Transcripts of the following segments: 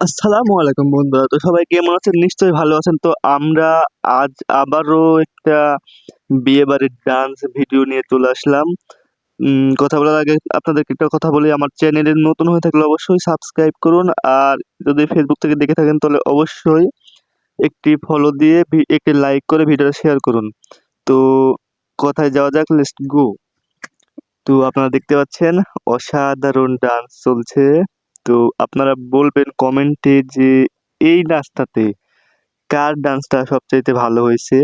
আসসালামু আলাইকুম বন্ধুরা। তো সবাই কেমন আছেন? নিশ্চয়ই ভালো আছেন। তো আমরা আজ আবারও একটা বিয়ে বাড়ির ডান্স ভিডিও নিয়ে চলে আসলাম। কথা বলার আগে আপনাদেরকে একটা কথা বলি। আমার চ্যানেলে নতুন হয়ে থাকলে অবশ্যই সাবস্ক্রাইব করুন। আর যদি ফেসবুক থেকে দেখে থাকেন, তাহলে অবশ্যই একটি ফলো দিয়ে একটি লাইক করে ভিডিওটা শেয়ার করুন। তো কথায় যাওয়া যাক লেটস গো তো আপনারা দেখতে পাচ্ছেন, অসাধারণ ডান্স চলছে। তো আপনারা বলবেন কমেন্টে যে এই নাচটাতে কার ডান্সটা সবচাইতে ভালো হয়েছে?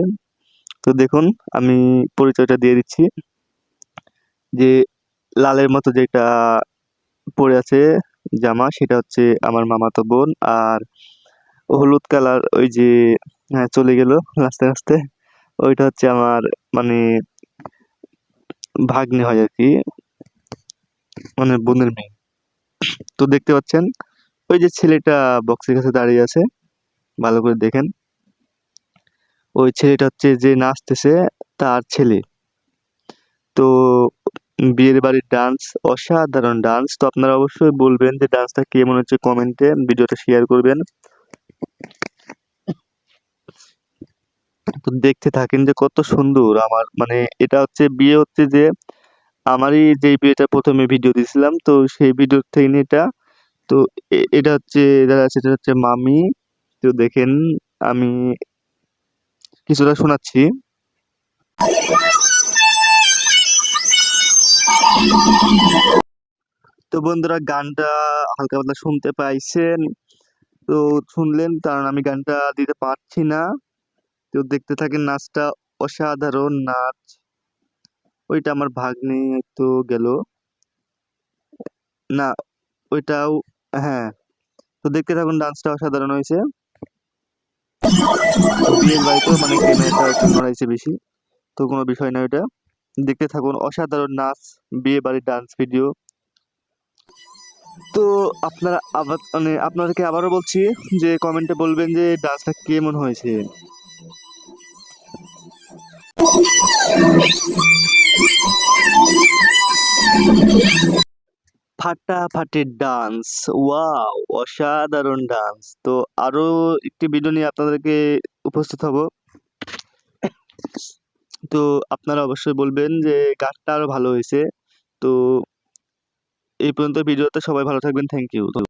তো দেখুন, আমি পরিচয়টা দিয়ে দিচ্ছি। যে লালের মতো যেটা পরে আছে জামা, সেটা হচ্ছে আমার মামাতো বোন। আর হলুদ কালার ওই যে হ্যাঁ চলে গেল আস্তে আস্তে ওইটা হচ্ছে আমার মানে ভাগ্নে হয় আর কি। মানে বোনের মেয়ে। তো দেখতে পাচ্ছেন, ওই যে ছেলেটা বক্সের কাছে দাঁড়িয়ে আছে, ভালো করে দেখেন। ওই ছেলেটা হচ্ছে যে নাচতেছে, তার ছেলে। তো বিয়ের বাড়ির ডান্স অসাধারণ ডান্স তো আপনারা অবশ্যই বলবেন যে ডান্সটা কেমন হচ্ছে কমেন্টে ভিডিওটা শেয়ার করবেন। তো দেখতে থাকেন যে কত সুন্দর আমার মানে এটা হচ্ছে, বিয়ে হচ্ছে যে আমারই যে বিয়েটা প্রথমে ভিডিও দিয়েছিলাম তো সেই ভিডিও থেকে এটা, তো এটা হচ্ছে আছে এটা হচ্ছে মামি। তো দেখেন, আমি কিছুটা শোনাচ্ছি। তো বন্ধুরা, গানটা হালকা পাতলা শুনতে পাইছেন? তো শুনলেন, কারণ আমি গানটা দিতে পারছি না। তো দেখতে থাকেন, নাচটা অসাধারণ নাচ। ওইটা আমার ভাগ্নে তো গেল। না, ওইটাও হ্যাঁ। তো দেখতে থাকুন, ডান্সটা অসাধারণ হয়েছে। বিয়ের বাড়িতে মানে ক্যামেরাটা বেশি, তো কোনো বিষয় না ওইটা। দেখতে থাকুন, অসাধারণ নাচ, বিয়ে বাড়ির ডান্স ভিডিও। তো আপনারা আবার মানে আপনাদেরকে আবারও বলছি যে কমেন্টে বলবেন যে ডান্সটা কেমন হয়েছে। ফাটাফাটি ডান্স ওয়া অসাধারণ ডান্স তো আরও একটি ভিডিও নিয়ে আপনাদেরকে উপস্থিত হব। তো আপনারা অবশ্যই বলবেন যে গানটা আরও ভালো হয়েছে। তো এই পর্যন্ত ভিডিওতে সবাই ভালো থাকবেন থ্যাংক ইউ